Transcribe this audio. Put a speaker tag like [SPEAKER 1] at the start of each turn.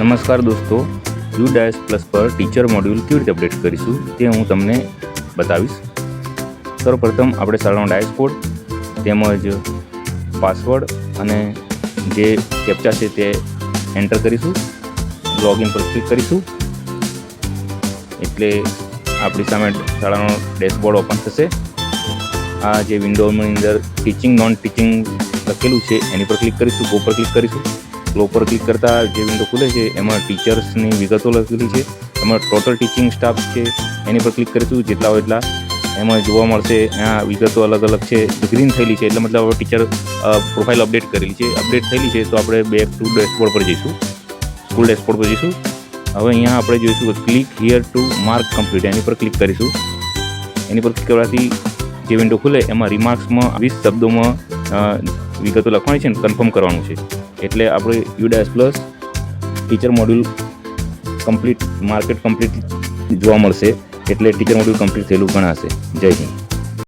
[SPEAKER 1] નમસ્કાર દોસ્તો U DISE plus પર ટીચર મોડ્યુલ કેવી રીતે અપડેટ કરીશું તે હું તમને બતાવીશ. સર્વપ્રથમ આપણે શાળાનો ડાયસ કોડ તેમજ પાસવર્ડ અને જે કેપ્ચા છે તે એન્ટર કરીશું લોગિન પર ક્લિક કરીશું. એટલે આપણી સામે શાળાનો ડેશબોર્ડ ઓપન થશે. આ જે વિન્ડોની અંદર ટીચિંગ નોન ટીચિંગ લખેલું છે, એની પર ક્લિક કરીશું ગો પર ક્લિક કરીશું. ગો પર ક્લિક કરતાં જે વિન્ડો ખુલે છે, એમાં ટીચર્સની વિગતો લખેલી છે, એમાં ટોટલ ટીચિંગ સ્ટાફ છે, એની પર ક્લિક કરીશું, જેટલા હોય એટલા એમાં જોવા મળશે. આ વિગતો અલગ અલગ છે ગ્રીન થયેલી છે, એટલે મતલબ ટીચર પ્રોફાઇલ અપડેટ કરેલી છે. અપડેટ થયેલી છે, તો આપણે બેક ટુ ડેશબોર્ડ પર જઈશું. સ્કૂલ ડેશબોર્ડ પર જઈશું. હવે અહીંયા આપણે જોઈશું click here to mark complete એની પર ક્લિક કરીશું. એની પર ક્લિક કરવાથી જે વિન્ડો ખુલે, એમાં રિમાર્ક્સમાં વીસ શબ્દોમાં વિગતો લખવાની છે ને કન્ફર્મ કરવાનું છે. એટલે આપણે UDISE plus teacher module complete marked complete જોવા મળશે. એટલે ટીચર મોડ્યુલ કમ્પ્લીટ થયેલું ગણાશે. જય હિન્દ.